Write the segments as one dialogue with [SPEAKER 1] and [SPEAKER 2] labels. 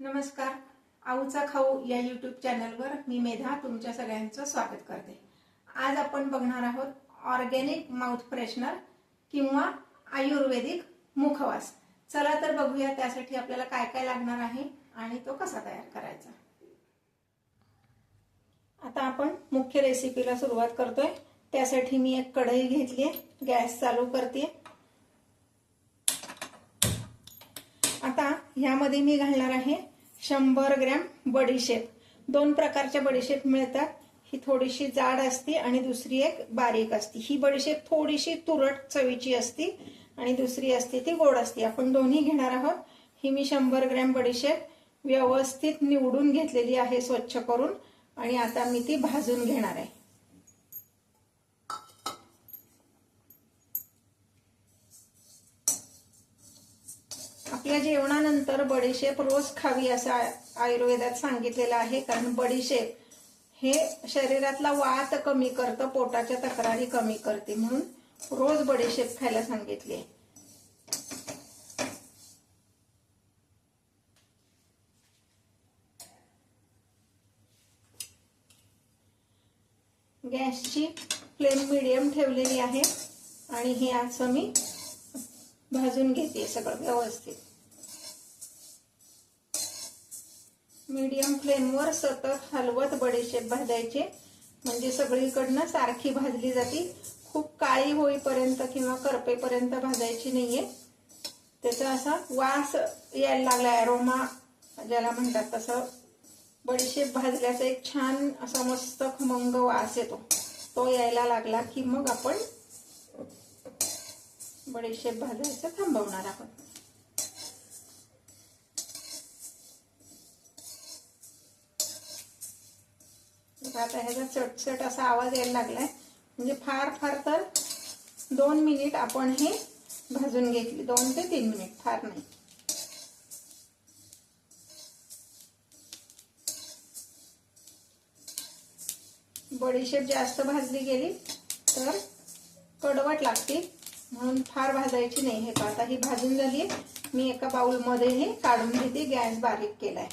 [SPEAKER 1] नमस्कार. आऊचा खाऊ या यूट्यूब चॅनलवर मी मेधा तुमच्या सगळ्यांचं स्वागत करते. आज आपण बघणार आहोत ऑर्गॅनिक माउथ फ्रेशनर किंवा आयुर्वेदिक मुखवास. चला तर बघूया त्यासाठी आपल्याला काय काय लागणार आहे आणि तो कसा तयार करायचा. आता आपण मुख्य रेसिपीला सुरुवात करतोय. त्यासाठी मी एक कढई घेतली गॅस चालू करते आता ह्यामध्ये मी घालणार आहे शंभर ग्रॅम बडीशेप. दोन प्रकारच्या बडीशेप मिळतात. ही थोडीशी जाड असते आणि दुसरी एक बारीक असते. ही बडीशेप थोडीशी तुरट चवीची असते आणि दुसरी असते ती गोड असते. आपण दोन्ही घेणार आहोत. ही मी शंभर ग्रॅम बडीशेप व्यवस्थित निवडून घेतलेली आहे स्वच्छ करून आणि आता मी ती भाजून घेणार आहे. आपल्या जेवणानंतर बडीशेप रोज खावी असं आयुर्वेदात सांगितलेलं आहे. कारण बडीशेप हे शरीरातला वात कमी करतं पोटाच्या तक्रारी कमी करते म्हणून रोज बडीशेप खायला सांगितली गॅसची फ्लेम मिडियम ठेवलेली आहे आणि हे असं मी भाजून घेते सगळं व्यवस्थित. मीडियम फ्लेमवर सतत हलवत बडीशेप भाजायचे. म्हणजे सगळीकडनं सारखी भाजली जाते. खूप काळी होईपर्यंत किंवा करपेपर्यंत भाजायची नाहीये. त्याचा असा वास यायला लागला अरोमा ज्याला म्हणतात तसं. बडीशेप भाजल्याचा एक छान असा मस्त खमंग वास येतो. तो यायला लागला की मग आपण बडीशेप भाजायचं थांबवणार आहोत. आता ह्याचा चटचट असा आवाज यायला लागलाय. म्हणजे फार फार तर दोन मिनिट आपण हे भाजून घेतली. दोन ते तीन मिनिट फार नाही. बडीशेप जास्त भाजली गेली तर कडवट लागते म्हणून फार भाजायची नाही हे. आता ही भाजून झाली मी एका बाऊल मध्ये हे काढून घेते. गॅस बारीक केलाय.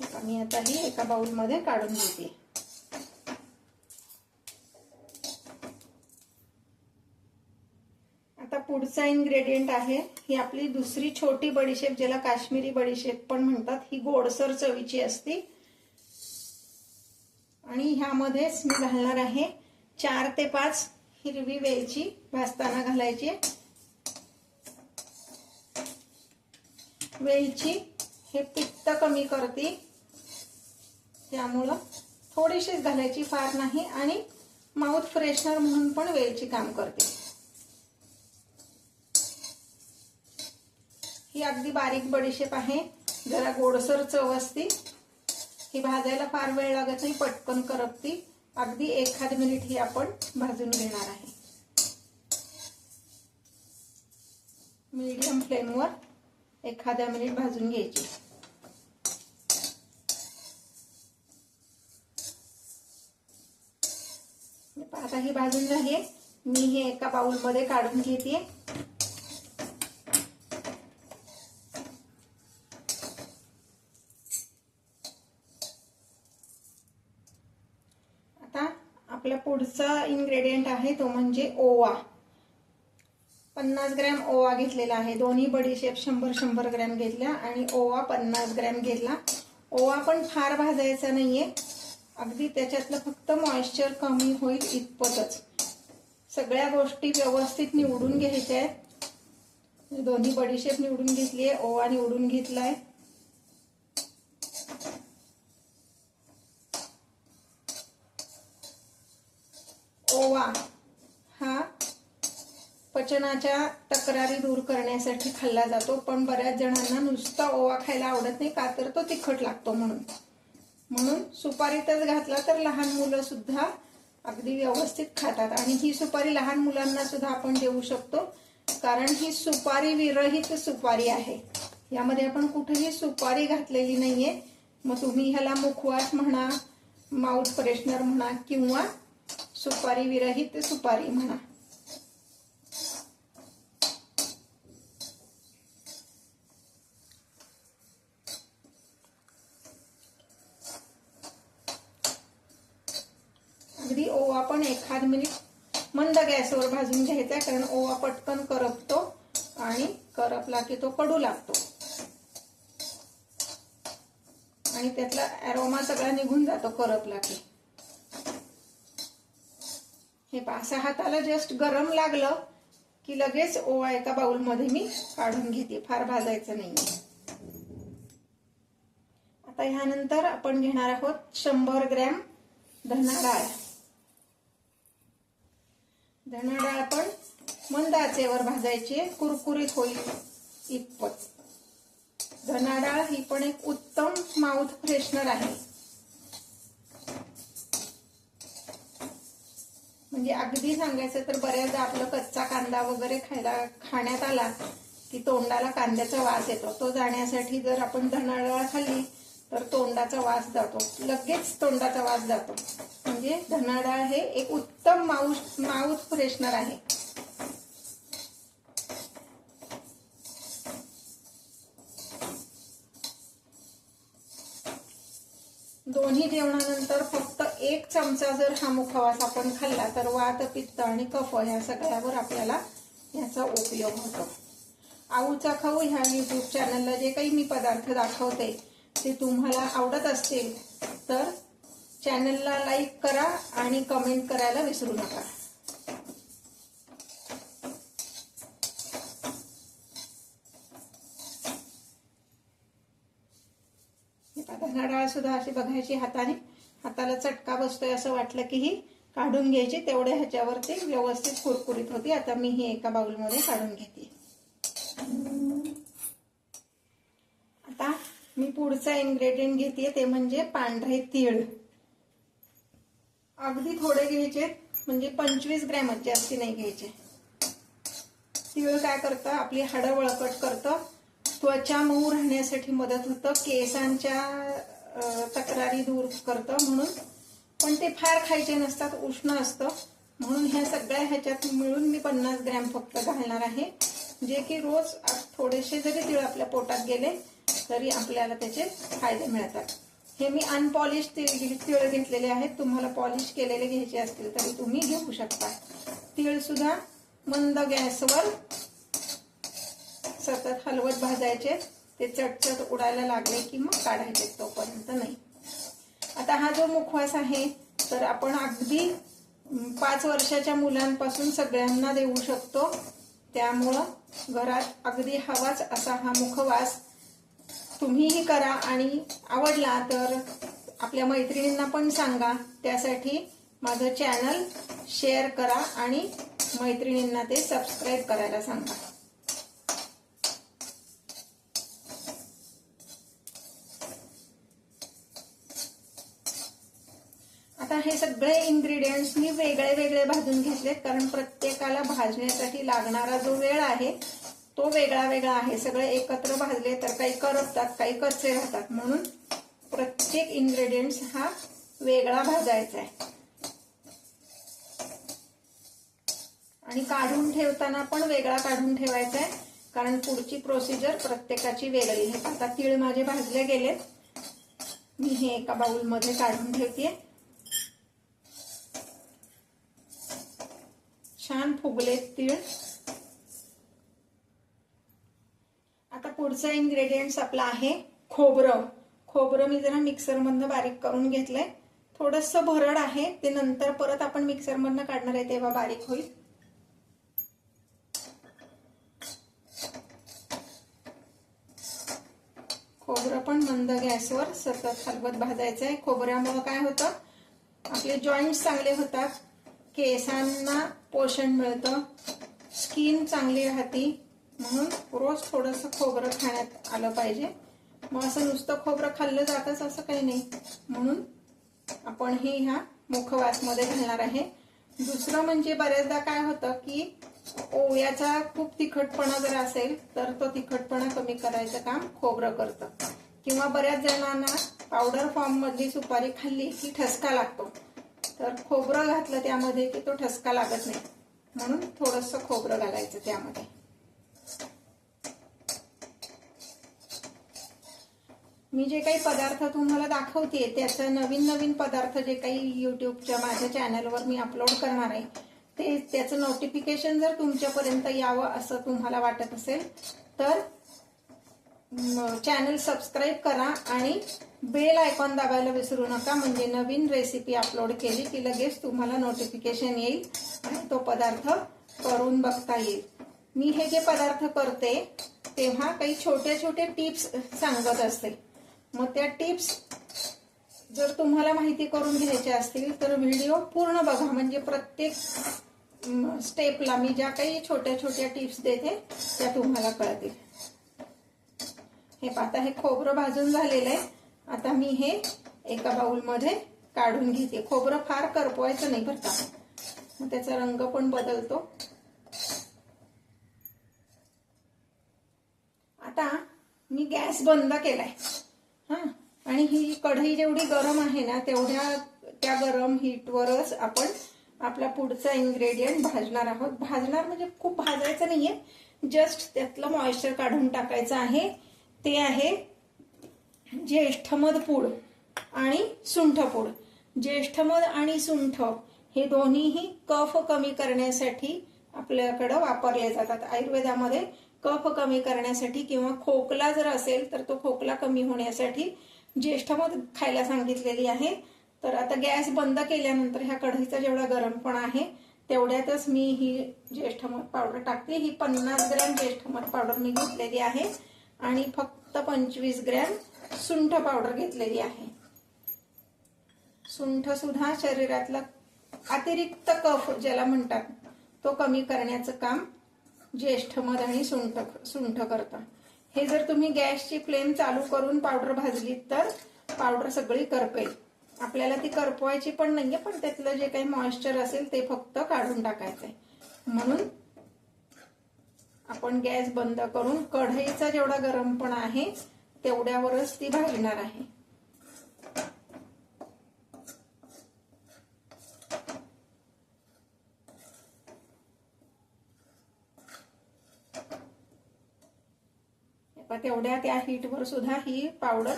[SPEAKER 1] मी आता ही एका बाउलमध्ये काढून घेते. आता पुढचा इन्ग्रेडियंट आहे ही आपली दुसरी छोटी बडीशेप ज्याला काश्मीरी बडीशेप पण म्हणतात ही गोडसर चवीची असते. आणि ह्यामध्येच मी घालणार आहे चार ते पाच हिरवी वेलची भाजताना घालायची. वेलची हे पित्त कमी करते. त्यामुळं थोडीशीच घालायची फार नाही आणि माउथ फ्रेशनर म्हणून पण वेलची काम करते. ही अगदी बारीक बडीशेप आहे. जरा गोडसर चव असते. ही भाजायला फार वेळ लागत नाही पटकन करपती. अगदी एखाद मिनिट ही आपण भाजून घेणार आहे. मीडियम फ्लेमवर एखाद्या मिनिट भाजून घ्यायची. आता ही भाजून झाली मी हे एका बाउलमध्ये काढून घेते. आता आपला पुढचा इन्ग्रेडियंट आहे तो म्हणजे ओवा. पन्नास ग्रॅम ओवा घेतलेला आहे. दोन्ही बडीशेप शंभर शंभर ग्रॅम घेतल्या आणि ओवा पन्नास ग्रॅम घेतला. ओवा पण फार भाजायचा नाहीये. अगदी त्याच्यातलं फक्त मॉइश्चर कमी होईल इतपतच. सगळ्या गोष्टी व्यवस्थित निवडून घ्यायच्या आहेत. दोन्ही बडीशेप निवडून घेतली आहे ओवा निवडून घेतलाय. ओवा हा पचनाच्या तक्रारी दूर करण्यासाठी खाल्ला जातो पण बऱ्याच जणांना नुसता ओवा खायला आवडत नाही का तर तो तिखट लागतो म्हणून. म्हणून सुपारीतच घातला तर लहान मुलं सुद्धा अगदी व्यवस्थित खातात. आणि ही सुपारी लहान मुलांना सुद्धा आपण देऊ शकतो कारण ही सुपारी विरहित सुपारी आहे. यामध्ये आपण कुठेही सुपारी घातलेली नाहीये. मग तुम्ही ह्याला मुखवास म्हणा माउथ फ्रेशनर म्हणा किंवा सुपारी विरहित सुपारी म्हणा ओवा पण एखाद मिनिट मंद गॅसवर भाजून घ्यायचा कारण ओवा पटकन करपतो आणि करपला की तो कडू लागतो. आणि त्यातला अरोमा सगळा निघून जातो करपला की. हे पाच हाताला जस्ट गरम लागलं की लगेच ओवा एका बाउलमध्ये मी काढून घेते फार भाजायचं नाही आता ह्यानंतर आपण घेणार आहोत शंभर ग्रॅम धना डाळ धना डाळ पण मंद आचेवर भाजायची कुरकुरीत होईल इतपत. धना डाळ ही पण एक उत्तम माउथ फ्रेशनर आहे. म्हणजे अगदी सांगायचं तर बऱ्याचदा आपलं कच्चा कांदा वगैरे खायला खाण्यात आला की तोंडाला कांद्याचा वास येतो. तो जाण्यासाठी जर आपण धनाडाळ खाल्ली तर तोंडाचा वास जातो. लगेच तोंडाचा वास जातो. म्हणजे धनाडा हे एक उत्तम माउथ माउथ फ्रेशनर आहे. दोन्ही जेवणानंतर फक्त एक चमचा जर हा मुखवास आपण खाल्ला तर वात पित्त आणि कफ ह्या सगळ्यावर आपल्याला याचा उपयोग होतो. आऊचा खाऊ ह्या युट्यूब चॅनलला जे काही मी पदार्थ दाखवते ते तुम्हाला आवडत असतील तर चॅनलला लाईक करा आणि कमेंट करायला विसरू नका. धना डाळ सुद्धा अशी बघायची हाताने. हाताला चटका बसतोय असं वाटलं की ही काढून घ्यायची. तेवढ्या ह्याच्यावरती व्यवस्थित कुरकुरीत होती. आता मी ही एका बाउलमध्ये काढून घेते. आता मी पुढचा इन्ग्रेडियंट घेते ते म्हणजे पांढरे तीळ. अगदी थोडे घ्यायचे म्हणजे पंचवीस ग्रॅमच जास्ती नाही घ्यायचे. तीळ काय करतं आपली हाडं वळकट करतं. त्वचा मऊ राहण्यासाठी मदत होतं केसांच्या तक्रारी दूर करतं म्हणून. पण ते फार खायचे नसतात उष्ण असतं. म्हणून ह्या सगळ्या ह्याच्यात मिळून मी पन्नास ग्रॅम फक्त घालणार आहे. जे की रोज थोडेसे जरी तीळ आपल्या पोटात गेले तरी आपल्याला त्याचे फायदे मिळतात. हे मी अनपॉलिश तीळ तिळ घेतलेले आहेत. तुम्हाला पॉलिश केलेले घ्यायचे असतील तरी तुम्ही घेऊ शकता. तीळ सुद्धा मंद गॅसवर सतत हलवत भाजायचे. ते चटचट उडायला लागले की मग काढायचे तोपर्यंत नाही. आता हा जो मुखवास आहे तर आपण अगदी पाच वर्षाच्या मुलांपासून सगळ्यांना देऊ शकतो. त्यामुळं घरात अगदी हवाच असा हा मुखवास तुम्हीही करा आणि आवडला तर आपल्या मैत्रिणींना पण सांगा. त्यासाठी माझं चॅनल शेअर करा आणि मैत्रिणींना ते सबस्क्राईब करायला सांगा. आता हे सगळे इन्ग्रेडियंट्स मी वेगळे वेगळे भाजून घेतलेत कारण प्रत्येकाला भाजण्यासाठी लागणारा जो वेळ आहे तो वेगळा वेगळा आहे. सगळे एकत्र भाजले तर काही करपतात काही कच्चे राहतात. म्हणून प्रत्येक इन्ग्रेडियंट्स हा वेगळा भाजायचा आहे. आणि काढून ठेवताना पण वेगळा काढून ठेवायचा आहे. कारण पुढची प्रोसिजर प्रत्येकाची वेगळी. आहे आता तीळ माझे भाजले गेलेत. मी हे एका बाउलमध्ये काढून ठेवते छान फुगलेत तीळ. आता पुढचा इन्ग्रेडियंट्स आपला आहे खोबरं. खोबरं मी जरा मिक्सरमधनं बारीक करून घेतलंय. थोडस भरड आहे ते नंतर परत आपण मिक्सरमधनं काढणार आहे तेव्हा बारीक होईल. खोबरं पण मंद गॅसवर सतत हलवत भाजायचं आहे खोबऱ्यामुळं काय होतं? आपले जॉईंट्स चांगले होतात. केसांना पोषण मिळतं. स्किन चांगली राहती. म्हणून रोज थोडंसं खोबरं खाण्यात आलं पाहिजे. मग असं नुसतं खोबरं खाल्लं जातच असं काही नाही. म्हणून आपण हे ह्या मुखवासमध्ये घालणार आहे. दुसरं म्हणजे बऱ्याचदा काय होतं की ओव्याचा खूप तिखटपणा जर असेल तर तो तिखटपणा कमी करायचं काम खोबरं करतं. किंवा बऱ्याच जणांना पावडर फॉर्म मधली सुपारी खाल्ली की ठसका लागतो. तर खोबरं घातलं त्यामध्ये की तो ठसका लागत नाही. म्हणून थोडस खोबरं घालायचं त्यामध्ये. मी जे काही पदार्थ तुम्हाला दाखवते त्याचं नवीन नवीन पदार्थ जे काही युट्यूबच्या माझ्या चॅनलवर मी अपलोड करणार आहे ते त्याचं नोटिफिकेशन जर तुमच्यापर्यंत यावं असं तुम्हाला वाटत असेल तर चॅनल सबस्क्राईब करा आणि बेल आयकॉन दाबायला विसरू नका म्हणजे नवीन रेसिपी अपलोड केली की लगेच तुम्हाला नोटिफिकेशन येईल आणि तो पदार्थ करून बघता येईल. मी हे जे पदार्थ करते तेव्हा काही छोटे छोटे टिप्स सांगत असते. मग त्या टिप्स जर तुम्हाला माहिती करून घ्यायच्या असतील तर व्हिडिओ पूर्ण बघा. म्हणजे प्रत्येक स्टेपला मी ज्या काही छोट्या छोट्या टिप्स देते त्या तुम्हाला कळतील. हे पाता हे खोबरं भाजून झालेलं आहे. आता मी हे एका बाऊलमध्ये काढून घेते. खोबरं फार करपवायचं नाही बरं का? मग त्याचा रंग पण बदलतो आता मी गॅस बंद केलाय. हा आणि ही कढई जेवढी गरम आहे ना तेवढ्या त्या गरम हीटवरच आपण आपला पुढचा इन्ग्रेडियंट भाजणार आहोत. भाजणार म्हणजे खूप भाजायचं नाहीये. जस्ट त्यातलं मॉइश्चर काढून टाकायचं आहे. ते आहे ज्येष्ठमध पूड आणि सुंठ पूड. ज्येष्ठमध आणि सुंठ हे दोन्हीही कफ कमी करण्यासाठी आपल्याकडं वापरले जातात. आयुर्वेदामध्ये कफ कमी करण्यासाठी किंवा खोकला जर असेल तर तो खोकला कमी होण्यासाठी ज्येष्ठमध खायला सांगितलेली आहे. तर आता गॅस बंद केल्यानंतर ह्या कढईचा जेवढा गरमपणा आहे तेवढ्यातच मी ही ज्येष्ठमध पावडर टाकते. ही पन्नास ग्रॅम ज्येष्ठमध पावडर मी घेतलेली आहे आणि फक्त पंचवीस ग्रॅम सुंठ पावडर घेतलेली आहे. सुंठ सुद्धा शरीरातला अतिरिक्त कफ ज्याला म्हणतात तो कमी करण्याचं काम ज्येष्ठ मध आणि सुंठ सुंठ करतं हे जर तुम्ही गॅसची फ्लेम चालू करून पावडर भाजली तर पावडर सगळी करपेल. आपल्याला ती करपवायची पण नाहीये पण त्यातलं जे काही मॉइश्चर असेल ते फक्त काढून टाकायचंय. म्हणून आपण गॅस बंद करून कढईचा जेवढा गरम पण आहे तेवढ्यावरच ती भाजणार आहे. तेवढ्या त्या हीटवर सुद्धा ही पावडर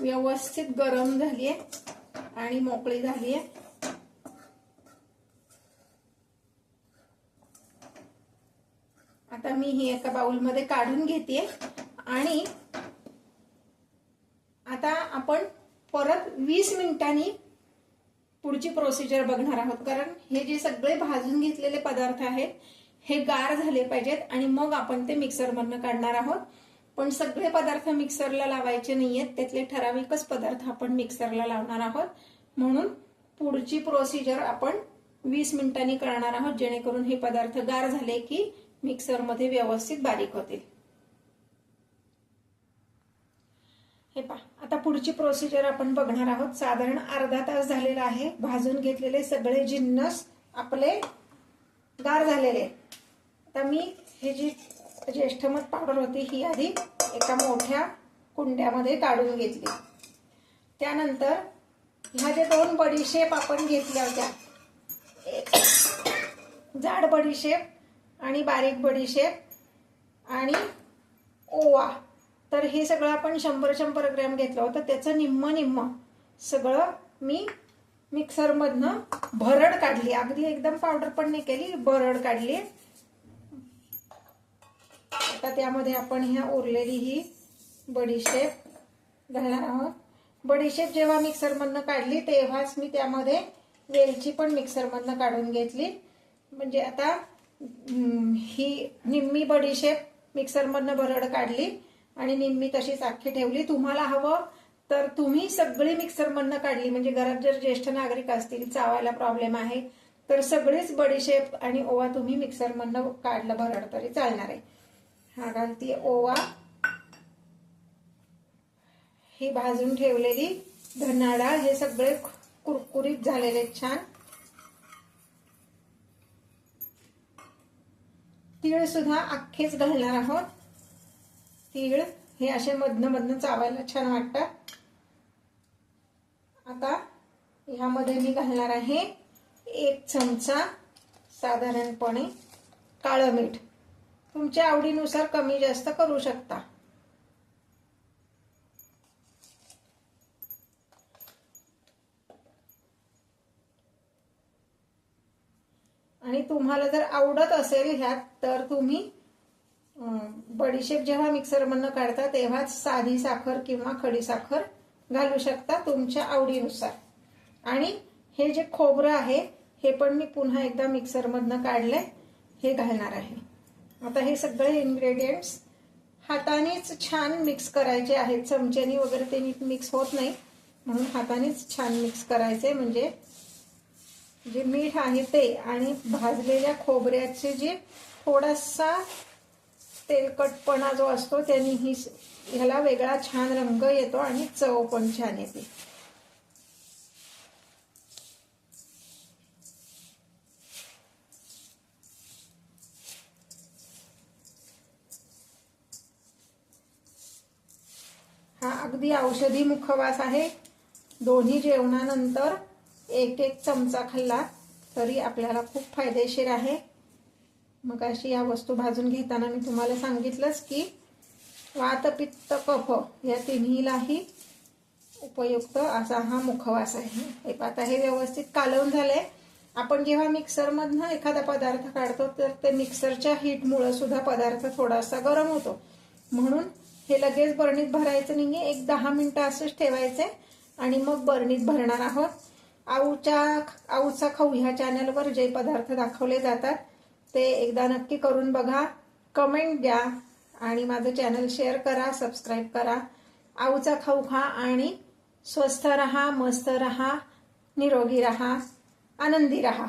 [SPEAKER 1] व्यवस्थित गरम झालीये आणि मोकळी झालीये. आता मी ही एका बाउलमध्ये काढून घेते आणि आता आपण परत वीस मिनिटांनी पुढची प्रोसिजर बघणार आहोत. कारण हे जे सगळे भाजून घेतलेले पदार्थ आहेत हे गार झाले पाहिजेत आणि मग आपण ते मिक्सरमधनं काढणार आहोत. पण सगळे पदार्थ मिक्सरला लावायचे नाहीयेत. त्यातले ठराविकच पदार्थ आपण मिक्सरला लावणार आहोत. म्हणून पुढची प्रोसिजर आपण वीस मिनिटांनी करणार आहोत जेणेकरून हे पदार्थ गार झाले की मिक्सरमध्ये व्यवस्थित बारीक होतील. हे पा आता पुढची प्रोसिजर आपण बघणार आहोत. साधारण अर्धा तास झालेला आहे. भाजून घेतलेले सगळे जिन्नस आपले गार झालेले आता मी हे जी ज्येष्ठमध पावडर होती ही आधी एका मोठ्या कुंड्यामध्ये काढून घेतली. त्यानंतर ह्या ज्या दोन बडीशेप आपण घेतल्या होत्या जाड बडीशेप आणि बारीक बडीशेप आणि ओवा तर हे सगळं आपण शंभर शंभर ग्रॅम घेतलं होतं. त्याचं निम्म निम्म सगळं मी मिक्सरमधनं भरड काढली. अगदी एकदम पावडर पण नाही केली भरड काढली. आता त्यामध्ये आपण ह्या उरलेली ही बडीशेप घालणार आहोत. बडीशेप जेव्हा मिक्सरमधनं काढली तेव्हाच मी त्यामध्ये वेलची पण मिक्सरमधनं काढून घेतली. म्हणजे आता ही निम्मी बडीशेप मिक्सरमधनं भरड काढली आणि निम्मी तशीच अख्खी ठेवली. तुम्हाला हवं तर तुम्ही सगळी मिक्सरमधनं काढली. म्हणजे घरात जर ज्येष्ठ नागरिक असतील चावायला प्रॉब्लेम आहे तर सगळीच बडीशेप आणि ओवा तुम्ही मिक्सरमधनं काढलं भरड तरी चालणार आहे. हा घालती ओवा ही भाजून ठेवलेली धनाडा हे सगळे कुरकुरीत झालेले छान. तीळ सुद्धा अख्खेच घालणार आहोत. तीळ हे असे मधनं मधनं चावायला छान वाटतात. आता ह्यामध्ये मी घालणार आहे एक चमचा साधारणपणे काळं मीठ. तुमच्या आवडीनुसार कमी जास्त करू शकता. आणि तुम्हाला जर आवडत असेल ह्यात तर तुम्ही बडीशेप जेव्हा मिक्सरमधनं काढता तेव्हाच साधी साखर किंवा खडी साखर घालू शकता तुमच्या आवडीनुसार. आणि हे जे खोबरं आहे हे पण मी पुन्हा एकदा मिक्सरमधनं काढलंय हे घालणार आहे. आता हे सगळे इन्ग्रेडियंट्स हातानेच छान मिक्स करायचे आहेत. चमच्यानी वगैरे ते नीट मिक्स होत नाही. म्हणून हातानेच छान मिक्स करायचे. म्हणजे जे मीठ आहे ते आणि भाजलेल्या खोबऱ्याचे जे थोडासा तेलकटपणा जो असतो त्यांनी ही ह्याला वेगळा छान रंग येतो आणि चव पण छान येते. अगदी औषधी मुखवास आहे. दोन्ही जेवणानंतर एक एक चमचा खाल्ला तरी आपल्याला खूप फायदेशीर आहे. मग अशी या वस्तू भाजून घेताना मी तुम्हाला सांगितलंच की वात पित्त कफ या तिन्हीलाही उपयुक्त असा हा मुखवास आहे. हे आता हे व्यवस्थित कालवून झालंय. आपण जेव्हा मिक्सरमधनं एखादा पदार्थ काढतो तर ते मिक्सरच्या हीटमुळं सुद्धा पदार्थ थोडासा गरम होतो. म्हणून हे लगेच बरणीत भरायचं नाहीये. एक दहा मिनिटं असंच ठेवायचे आणि मग बरणीत भरणार आहोत. आऊच्या आऊचा खाऊ ह्या चॅनलवर जे पदार्थ दाखवले जातात ते एकदा नक्की करून बघा. कमेंट द्या आणि माझं चॅनल शेअर करा सबस्क्राईब करा. आऊचा खाऊ खा आणि स्वस्थ रहा मस्त रहा निरोगी रहा आनंदी रहा.